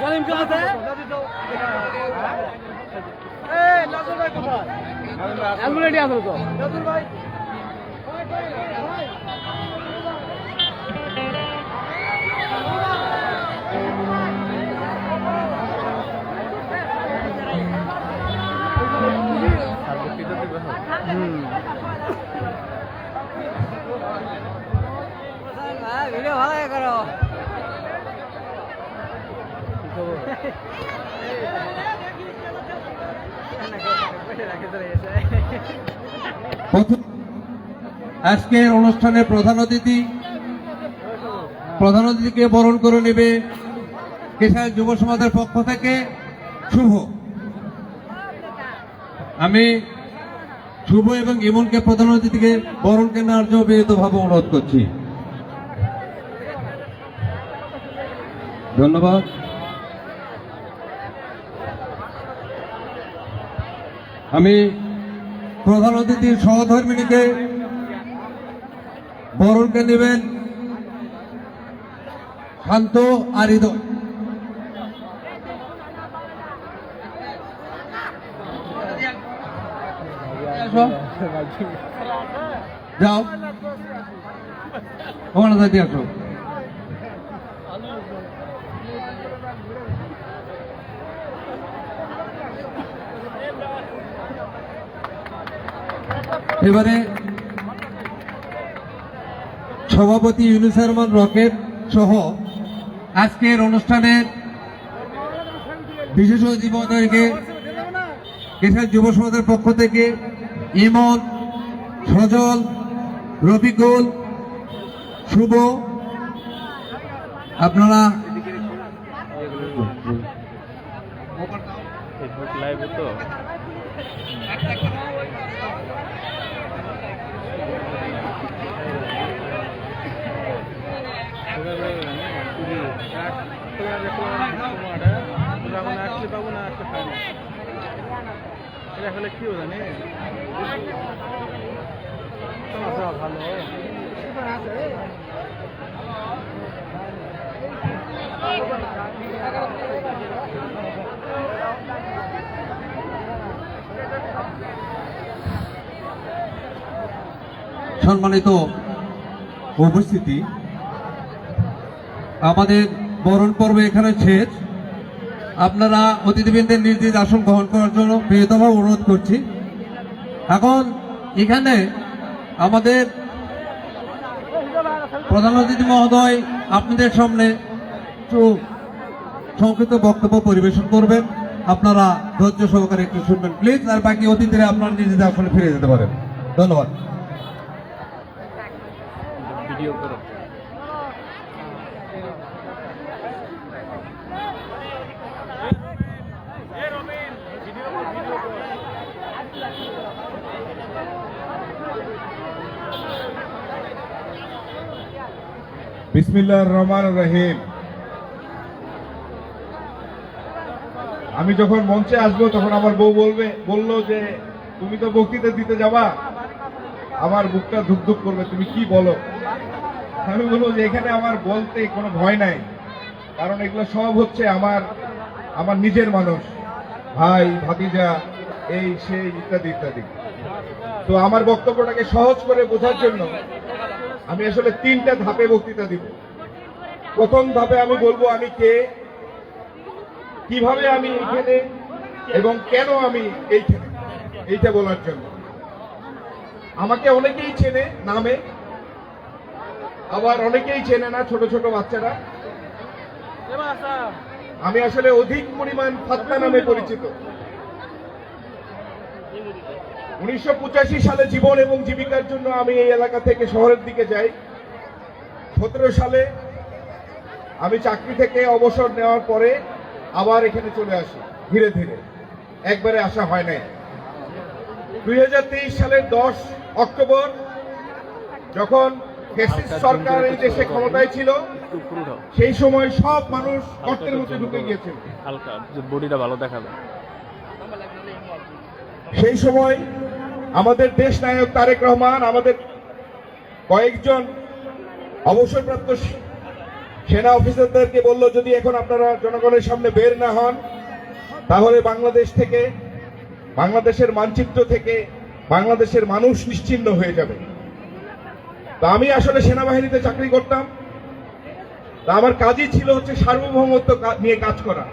সালিম কে আছে অ্যাম্বুলেন্টে আসলো তো ভাই। হুম আজকের অনুষ্ঠানে প্রধান অতিথি, প্রধান অতিথিকে বরণ করে নেবে কেশাল যুব সমাজের পক্ষ থেকে শুভ। আমি শুভ এবং ইমনকে প্রধান অতিথিকে বরণ কেনার জন্য অনুরোধ করছি। ধন্যবাদ। আমি প্রধান অতিথির সহধর্মিনীকে বরণকে নেবেন শান্ত আর হৃদয় আসো। যাও আসো এবারে সভাপতি ইউনুস রহমান রকেট সহ আজকের অনুষ্ঠানের বিশেষ মহোদয়কে কেশার যুব সমাজের পক্ষ থেকে ইমন সজল রফিকুল শুভ। আপনারা এটা কি জানি? ভালো। সম্মানিত উপস্থিতি আমাদের বরণ পর্ব এখানে শেষ। আপনারা অতিথিবৃন্দের নিজ আসন গ্রহণ করার জন্য বিনীতভাবে অনুরোধ করছি। এখন এখানে আমাদের প্রধান অতিথি মহোদয় আপনাদের সামনে একটু সংক্ষিপ্ত বক্তব্য পরিবেশন করবেন। আপনারা ধৈর্য সহকারে একটু শুনবেন, প্লিজ। আর বাকি অতিথিরা আপনারা নিজেদের আসলে ফিরে যেতে পারেন। ধন্যবাদ। বিসমিল্লাহ রহমান রহিম। আমি যখন মঞ্চে আসব, তখন আমার বউ বলবে, বলল যে, তুমি তো বক্তৃতা দিতে যাবা? আমার বুকটা ধুকধুক করবে, তুমি কি বলো? আমি বলব যে, এখানে আমার বলতে কোনো ভয় নাই। কারণ এগুলো সব হচ্ছে আমার আমার নিজের মানুষ। ভাই, ভাতিজা, এই, সেই, ইত্যাদি ইত্যাদি। তো আমার বক্তব্যটাকে সহজ করে বোঝার জন্য আমি আসলে তিনটা ধাপে বক্তৃতা দিব। প্রথম ধাপে আমি বলব আমি কে, কীভাবে আমি এখানে এবং কেন আমি এইখানে, এইটা বলার জন্য। আমাকে অনেকেই চেনে নামে, আবার অনেকেই চেনে না ছোট ছোট বাচ্চারা। আমি আসলে অধিক পরিমাণ ফাত্তা নামে পরিচিত। উনিশশো পঁচাশি সালে জীবন এবং জীবিকার জন্য আমি এই এলাকা থেকে শহরের দিকে যাই। সতেরো সালে আমি চাকরি থেকে অবসর নেওয়ার পরে আবার এখানে চলে আসি ধীরে ধীরে। একবারে আসা হয় নাই। দুই সালের দশ অক্টোবর যখন ফ্যাসিস্ট সরকার এই দেশে ক্ষমতায় ছিল সেই সময় সব মানুষ গর্তের মধ্যে ঢুকে গিয়েছিল। হালকা বডিটা ভালো দেখাবে। সেই সময় আমাদের দেশ নায়ক তারেক রহমান, আমাদের কয়েকজন অবসরপ্রাপ্ত সেনা অফিসারদেরকে বলল, যদি এখন আপনারা জনগণের সামনে বের না হন, তাহলে বাংলাদেশ থেকে, বাংলাদেশের মানচিত্র থেকে বাংলাদেশের মানুষ নিশ্চিন্ন হয়ে যাবে। তা আমি আসলে সেনাবাহিনীতে চাকরি করতাম। তা আমার কাজই ছিল হচ্ছে সার্বভৌমত্ব নিয়ে কাজ করা।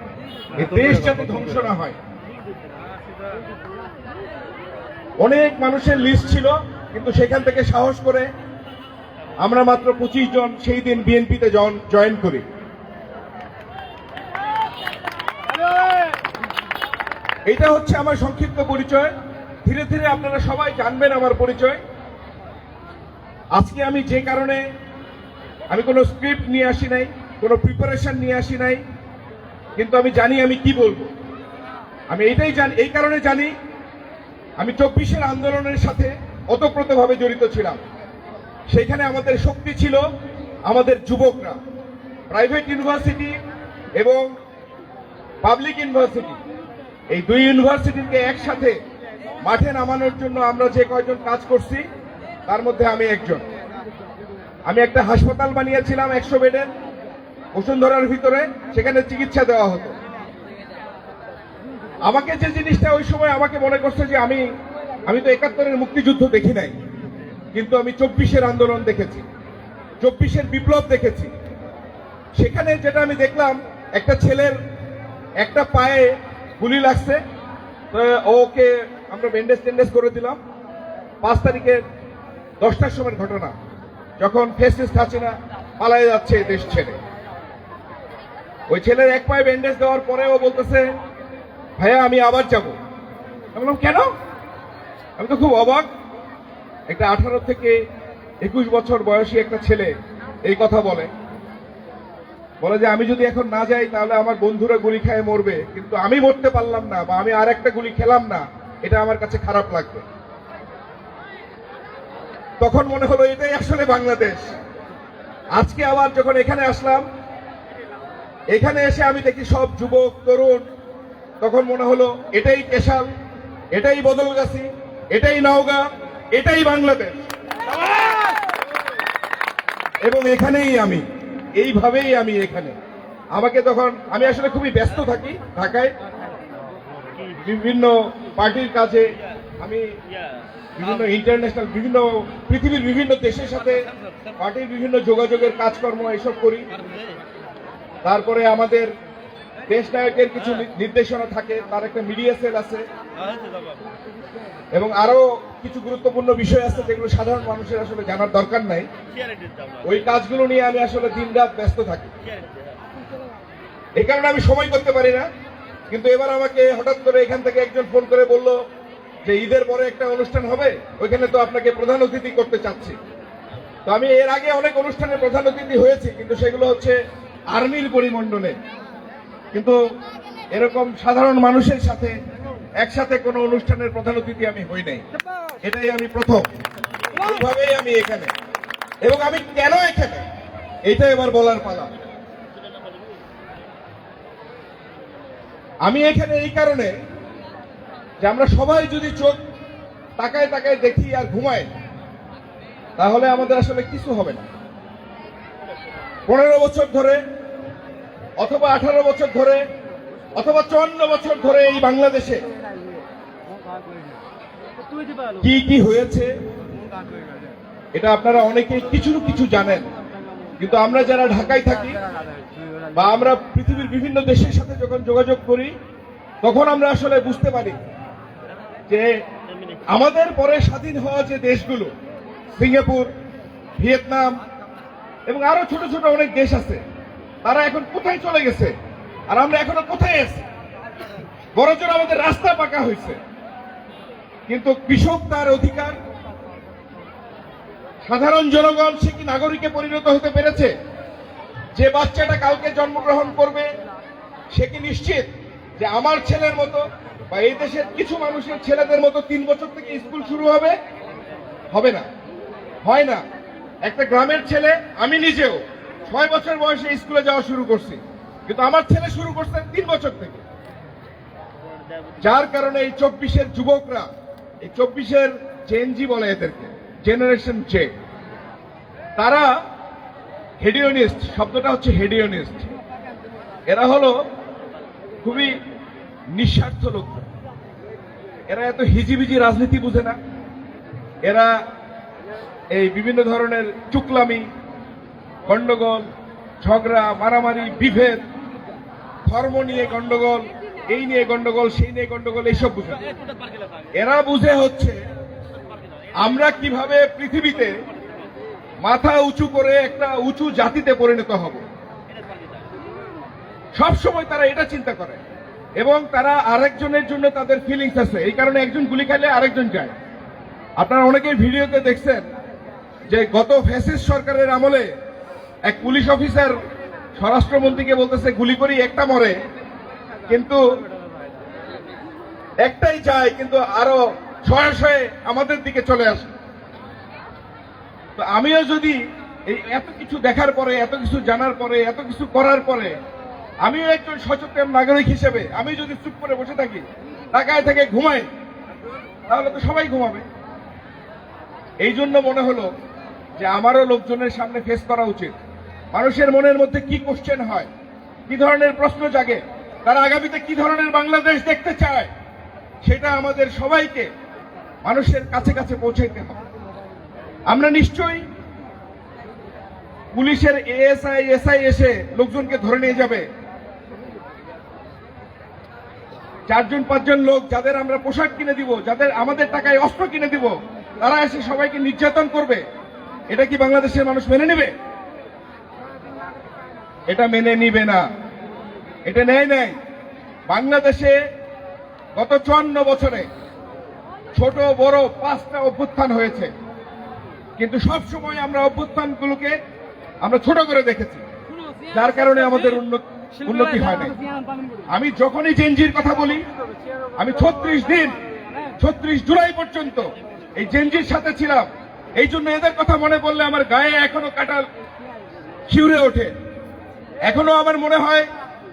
দেশ যাতে ধ্বংস না হয়। অনেক মানুষের লিস্ট ছিল, কিন্তু সেখান থেকে সাহস করে আমরা মাত্র পঁচিশ জন সেই দিন বিএনপিতে জয়েন করি। এটা হচ্ছে আমার সংক্ষিপ্ত পরিচয়। ধীরে ধীরে আপনারা সবাই জানবেন আমার পরিচয়। আজকে আমি যে কারণে আমি কোনো স্ক্রিপ্ট নিয়ে আসি নাই, কোনো প্রিপারেশন নিয়ে আসি নাই, কিন্তু আমি জানি আমি কি বলব। আমি এইটাই জানি এই কারণে জানি আমি চব্বিশের আন্দোলনের সাথে ওতপ্রোতভাবে জড়িত ছিলাম। সেখানে আমাদের শক্তি ছিল আমাদের যুবকরা, প্রাইভেট ইউনিভার্সিটি এবং পাবলিক ইউনিভার্সিটি। এই দুই ইউনিভার্সিটিকে একসাথে মাঠে নামানোর জন্য আমরা যে কয়জন কাজ করছি, তার মধ্যে আমি একজন। আমি একটা হাসপাতাল বানিয়েছিলাম একশো বেডের, বসুন্ধরার ভিতরে, সেখানে চিকিৎসা দেওয়া হতো। আমাকে যে জিনিসটা ওই সময় আমাকে মনে করছে যে আমি আমি তো একাত্তরের মুক্তিযুদ্ধ দেখি নাই, কিন্তু আমি চব্বিশের আন্দোলন দেখেছি, চব্বিশের বিপ্লব দেখেছি। সেখানে যেটা আমি দেখলাম, একটা ছেলের একটা পায়ে গুলি লাগছে ওকে আমরা ব্যান্ডেজ টেন্ডেজ করে দিলাম। পাঁচ তারিখে দশটার সময় ঘটনা, যখন ফেসিস হাসিনা পালায় যাচ্ছে দেশ ছেড়ে। ওই ছেলের এক পায়ে ব্যান্ডেজ দেওয়ার পরে ও বলতেছে ভাইয়া, আমি আবার যাব। বললাম, কেন? আমি তো খুব অবাক। একটা আঠারো থেকে একুশ বছর বয়সী একটা ছেলে এই কথা বলে। বলে যে, আমি যদি এখন না যাই, তাহলে আমার বন্ধুরা গুলি খায় মরবে। কিন্তু আমি মরতে পারলাম না, বা আমি আর একটা গুলি খেলাম না, এটা আমার কাছে খারাপ লাগবে। তখন মনে হলো, এটাই আসলে বাংলাদেশ। আজকে আবার যখন এখানে আসলাম, এখানে এসে আমি দেখি সব যুবক, তরুণ তখন মনে হলো, এটাই কেশাল, এটাই বদলগাছি, এটাই নওগাঁ, এটাই বাংলাদেশ। এবং এখানেই আমি, এইভাবেই আমি এখানে। আমাকে তখন, আমি আসলে খুবই ব্যস্ত থাকি ঢাকায়। বিভিন্ন পার্টির কাজে আমি বিভিন্ন ইন্টারন্যাশনাল, বিভিন্ন পৃথিবীর বিভিন্ন দেশের সাথে পার্টির বিভিন্ন যোগাযোগের কাজকর্ম এসব করি। তারপরে আমাদের দেশ নায়কের কিছু নির্দেশনা থাকে, তার একটা মিডিয়া সেল আছে। এবং আরও কিছু গুরুত্বপূর্ণ বিষয় আছে যেগুলো সাধারণ মানুষের আসলে জানার দরকার নাই। ওই কাজগুলো নিয়ে আমি আসলে দিন রাত ব্যস্ত থাকি। এই কারণে আমি সময় করতে পারি না, কিন্তু এবার আমাকে হঠাৎ করে এখান থেকে একজন ফোন করে বলল যে ঈদের পরে একটা অনুষ্ঠান হবে, ওইখানে তো আপনাকে প্রধান অতিথি করতে চাচ্ছি। তো আমি এর আগে অনেক অনুষ্ঠানে প্রধান অতিথি হয়েছি, কিন্তু সেগুলো হচ্ছে আর্মির পরিমণ্ডলে। কিন্তু এরকম সাধারণ মানুষের সাথে, একসাথে কোনো অনুষ্ঠানের প্রধান অতিথি আমি হই নাই। এটাই আমি প্রথম। এইভাবেই আমি এখানে। এবং আমি কেন এখানে? এইটা এবার বলার পালা। আমি এখানে এই কারণে যে আমরা সবাই যদি চোখ তাকায় তাকায় দেখি আর ঘুমাই তাহলে আমাদের আসলে কিছু হবে না। পনেরো বছর ধরে অথবা আঠারো বছর ধরে, অথবা চুয়ান্ন বছর ধরে এই বাংলাদেশে। কি কি হয়েছে? এটা আপনারা অনেকেই কিছু কিছু জানেন। কিন্তু আমরা যারা ঢাকায় থাকি বা আমরা পৃথিবীর বিভিন্ন দেশের সাথে যখন যোগাযোগ করি, তখন আমরা আসলে বুঝতে পারি যে আমাদের পরে স্বাধীন হওয়া যে দেশগুলো, সিঙ্গাপুর, ভিয়েতনাম এবং আরও ছোট ছোট অনেক দেশ আছে তারা এখন কোথায় চলে গেছে? আর আমরা এখনও কোথায় আছি? বড়জোর আমাদের রাস্তা পাকা হয়েছে। কিন্তু কৃষক তার অধিকার, সাধারণ জনগণ, সে কি নাগরিকে পরিণত হতে পেরেছে? যে বাচ্চাটা কালকে জন্মগ্রহণ করবে, সে কি নিশ্চিত যে আমার ছেলের মতো বা এই দেশের কিছু মানুষের ছেলেদের মতো তিন বছর থেকে স্কুল শুরু হবে? হবে না। হয় না। একটা গ্রামের ছেলে, আমি নিজেও ছয় বছর বয়সে স্কুলে যাওয়া শুরু করছি। কিন্তু আমার ছেলে শুরু করছে তিন বছর থেকে। যার কারণে এই চব্বিশের যুবকরা, এই চব্বিশের জেনজি বলে এদেরকে জেনারেশন জে তারা হেডিওনিস্ট শব্দটা হচ্ছে হেডিওনিস্ট এরা হলো খুবই নিঃস্বার্থ লোক। এরা এত হিজিবিজি রাজনীতি বুঝে না। এরা এই বিভিন্ন ধরনের চুকলামি গন্ডগোল, ঝগড়া, মারামারি, বিভেদ, ধর্ম নিয়ে গন্ডগোল, এই নিয়ে গন্ডগোল, সেই নিয়ে গন্ডগোল, এইসব বুঝে এরা বুঝে হচ্ছে আমরা কীভাবে পৃথিবীতে মাথা উঁচু করে একটা উঁচু জাতিতে পরিণত হব। সব সময় তারা এটা চিন্তা করে এবং তারা আরেকজনের জন্য তাদের ফিলিংস আছে। এই কারণে একজন গুলি খাইলে আরেকজন যায়। আপনারা অনেকেই ভিডিওতে দেখছেন যে গত ফ্যাসিস সরকারের আমলে এক পুলিশ অফিসার স্বরাষ্ট্রমন্ত্রীকে বলতেছে, গুলি করি, একটা মরে। কিন্তু একটাই চাই, কিন্তু আরও শয়ে শয়ে আমাদের দিকে চলে আসে। তো আমিও যদি এই এত কিছু দেখার পরে, এত কিছু জানার পরে, এত কিছু করার পরে, আমিও একজন সচেতন নাগরিক হিসেবে, আমি যদি চুপ করে বসে থাকি টাকায় থেকে ঘুমাই, তাহলে তো সবাই ঘুমাবে। এই জন্য মনে হলো যে আমারও লোকজনের সামনে ফেস করা উচিত। মানুষের মনের মধ্যে কি কোশ্চেন হয়? কি ধরনের প্রশ্ন জাগে? তারা আগামীতে কি ধরনের বাংলাদেশ দেখতে চায়? সেটা আমাদের সবাইকে মানুষের কাছে কাছে পৌঁছাইতে হবে। আমরা নিশ্চয়ই পুলিশের এএসআই এসআই এসে লোকজনকে ধরে নিয়ে যাবে। চারজন, পাঁচজন লোক যাদের আমরা পোশাক কিনে দিব, যাদের আমাদের টাকায় অস্ত্র কিনে দিব, তারা এসে সবাইকে নির্যাতন করবে। এটা কি বাংলাদেশের মানুষ মেনে নেবে? এটা মেনে নিবে না। এটা নেয় নেয় বাংলাদেশে গত চুয়ান্ন বছরে ছোট, বড় পাঁচটা অভ্যুত্থান হয়েছে। কিন্তু সব সময় আমরা অভ্যুত্থানগুলোকে আমরা ছোট করে দেখেছি। যার কারণে আমাদের উন্নত- হয় নাই। আমি যখনই জেনজির কথা বলি, আমি ছত্রিশ দিন, ছত্রিশ জুলাই পর্যন্ত এই জেনজির সাথে ছিলাম। এই জন্য এদের কথা মনে পড়লে আমার গায়ে এখনও কাটাল শিউরে ওঠে। এখনও আমার মনে হয়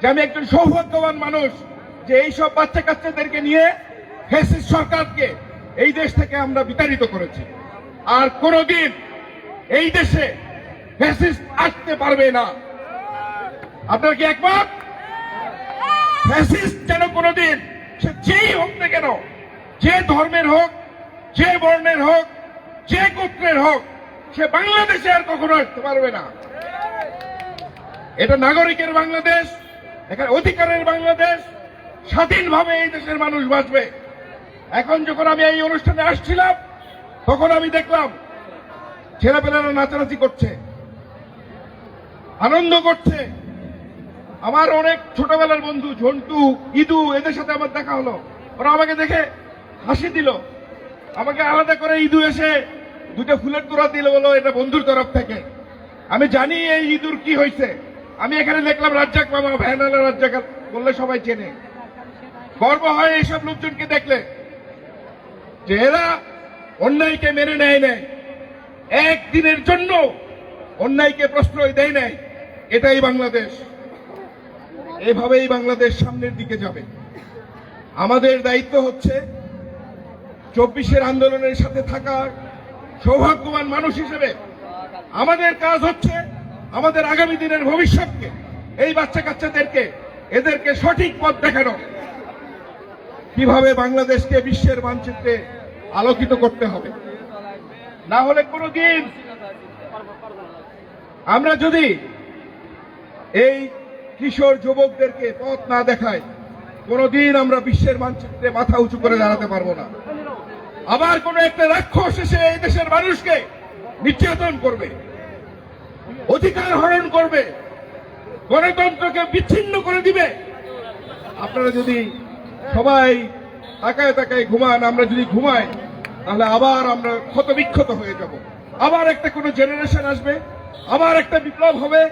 যে আমি একজন সৌভাগ্যবান মানুষ যে এই সব বাচ্চা কাচ্চাদেরকে নিয়ে ফেসিস সরকারকে এই দেশ থেকে আমরা বিতাড়িত করেছি। আর কোনদিন এই দেশে ফেসিস আসতে পারবে না। আপনার কি একবার ফ্যাসিস্ট যেন কোনোদিন সে যেই হোক না কেন, যে ধর্মের হোক, যে বর্ণের হোক, যে গোত্রের হোক, সে বাংলাদেশে আর কখনো আসতে পারবে না। এটা নাগরিকের বাংলাদেশ, এখানে অধিকারের বাংলাদেশ, স্বাধীনভাবে এই দেশের মানুষ বাঁচবে। এখন যখন আমি এই অনুষ্ঠানে আসছিলাম, তখন আমি দেখলাম ছেলেপেলেরা নাচানাচি করছে, আনন্দ করছে। আমার অনেক ছোটবেলার বন্ধু ঝন্টু, ইদু, এদের সাথে আমার দেখা হলো। ওরা আমাকে দেখে হাসি দিল। আমাকে আলাদা করে ইদু এসে দুটো ফুলের তোড়া দিল বলো, এটা বন্ধুর তরফ থেকে। আমি জানি এই ইঁদুর কি হয়েছে। আমি এখানে দেখলাম রাজ্জাক মামা ভ্যানালা রাজ্জাক বললে সবাই চেনে। গর্ব হয় এইসব লোকজনকে দেখলে। যে এরা অন্যায়কে মেনে নেয় নেয় একদিনের জন্য অন্যায়কে প্রশ্রয় দেয় নেয় এটাই বাংলাদেশ। এভাবেই বাংলাদেশ সামনের দিকে যাবে। আমাদের দায়িত্ব হচ্ছে চব্বিশের আন্দোলনের সাথে থাকা সৌভাগ্যবান মানুষ হিসেবে। আমাদের কাজ হচ্ছে আমাদের আগামী দিনের ভবিষ্যৎকে, এই বাচ্চা কাচ্চাদেরকে, এদেরকে সঠিক পথ দেখানো। কীভাবে বাংলাদেশকে বিশ্বের মানচিত্রে আলোকিত করতে হবে। না হলে কোনোদিন আমরা যদি এই কিশোর যুবকদেরকে পথ না দেখাই, কোনোদিন আমরা বিশ্বের মানচিত্রে মাথা উঁচু করে দাঁড়াতে পারব না। আবার কোন একটা রাক্ষস এসে এই দেশের মানুষকে নির্যাতন করবে। অধিকার হরণ করবে, গণতন্ত্রকে বিচ্ছিন্ন করে দিবে। আপনারা যদি সবাই তাকায় তাকায় ঘুমান, আমরা যদি ঘুমাই, তাহলে আবার আমরা ক্ষত বিক্ষত হয়ে যাব। আবার একটা কোনো জেনারেশন আসবে, আবার একটা বিপ্লব হবে,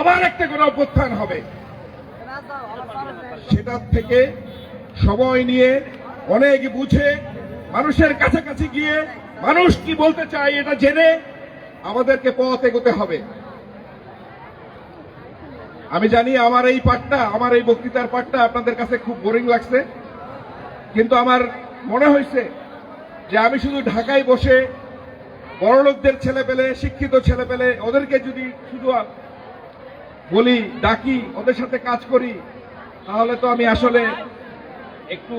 আবার একটা কোনো অভ্যুত্থান হবে। সেটার থেকে সময় নিয়ে অনেক বুঝে, মানুষের কাছাকাছি গিয়ে মানুষ কি বলতে চায় এটা জেনে আমাদেরকে পথ এগোতে হবে। আমি জানি আমার এই পাঠটা, আমার এই বক্তৃতার পাঠটা আপনাদের কাছে খুব বোরিং লাগছে, কিন্তু আমার মনে হয়েছে যে আমি শুধু ঢাকায় বসে বড়লোকদের ছেলে পেলে শিক্ষিত ছেলে পেলে ওদেরকে যদি শুধু বলি, ডাকি, ওদের সাথে কাজ করি, তাহলে তো আমি আসলে একটু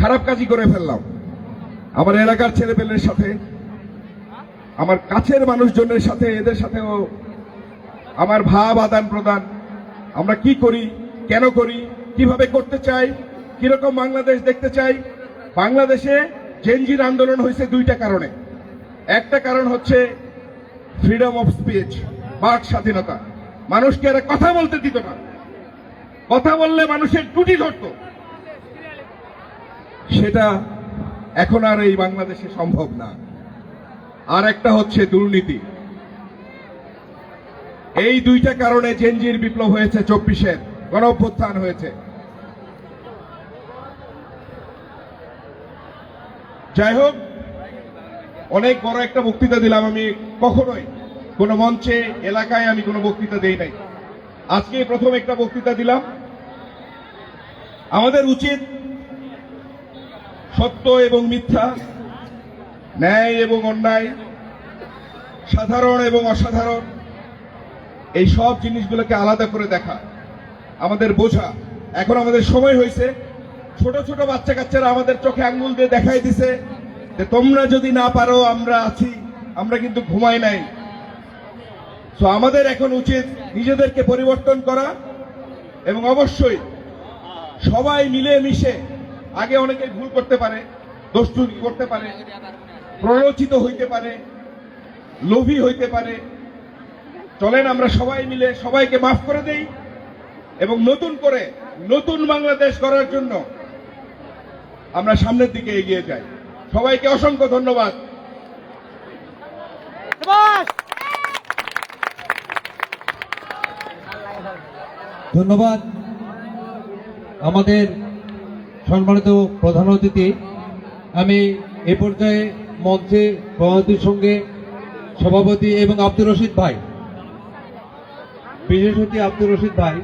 খারাপ কাজই করে ফেললাম। আমার এলাকার ছেলে পেলের সাথে, আমার কাছের মানুষজনের সাথে, এদের সাথেও আমার ভাব আদান প্রদান আমরা কি করি? কেন করি? কীভাবে করতে চাই? কীরকম বাংলাদেশ দেখতে চাই? বাংলাদেশে জেনজির আন্দোলন হয়েছে দুইটা কারণে। একটা কারণ হচ্ছে ফ্রিডম অফ স্পিচ বাক স্বাধীনতা। মানুষকে এরা কথা বলতে দিত না। কথা বললে মানুষের টুটি ধরত। সেটা এখন আর এই বাংলাদেশে সম্ভব না। আর একটা হচ্ছে দুর্নীতি। এই দুইটা কারণে জেনজির বিপ্লব হয়েছে চব্বিশের গণ অভ্যুত্থান হয়েছে। যাই হোক, অনেক বড় একটা বক্তৃতা দিলাম আমি কখনোই। কোনো মঞ্চে, এলাকায় আমি কোনো বক্তৃতা দেই নাই। আজকে প্রথম একটা বক্তৃতা দিলাম। আমাদের উচিত সত্য এবং মিথ্যা, ন্যায় এবং অন্যায়, সাধারণ এবং অসাধারণ এই সব জিনিসগুলোকে আলাদা করে দেখা, আমাদের বোঝা। এখন আমাদের সময় হয়েছে। ছোট ছোট বাচ্চা কাচ্চারা আমাদের চোখে আঙ্গুল দিয়ে দেখাই দিছে যে তোমরা যদি না পারো, আমরা আছি, আমরা কিন্তু ঘুমাই নাই। তো আমাদের এখন উচিত নিজেদেরকে পরিবর্তন করা এবং অবশ্যই সবাই মিলে মিশে আগে অনেকে ভুল করতে পারে দোষটুকি করতে পারে, প্ররোচিত হইতে পারে, লোভী হইতে পারে চলেন আমরা সবাই মিলে সবাইকে মাফ করে দেই এবং নতুন করে নতুন বাংলাদেশ করার জন্য আমরা সামনের দিকে এগিয়ে যাই। সবাইকে অসংখ্য ধন্যবাদ। ধন্যবাদ। আমাদের সম্মানিত প্রধান অতিথি আমি এ পর্যায়ে মঞ্চে সভাপতির সঙ্গে সভাপতি এবং আব্দুর রশিদ ভাই। বিশেষ অতিথি আব্দুর রশিদ ভাই,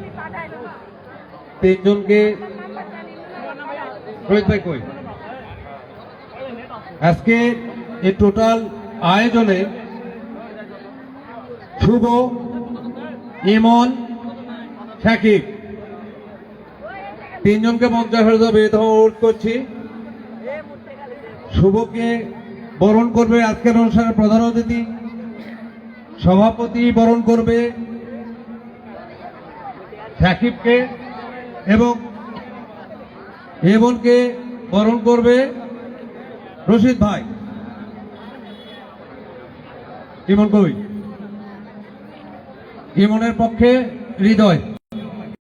তিনজনকে রোহিত ভাই কই? আজকে এই টোটাল আয়োজনে শুভ, ইমন, সাকিব, তিনজনকে মঞ্চে ফেরত বেরোতে অনুরোধ করছি। শুভকে বরণ করবে আজকের অনুষ্ঠানের প্রধান অতিথি, সভাপতি বরণ করবে সাকিবকে এবং এমনকে বরণ করবে রশিদ ভাই। ইমন কই? ইমনের পক্ষে হৃদয়।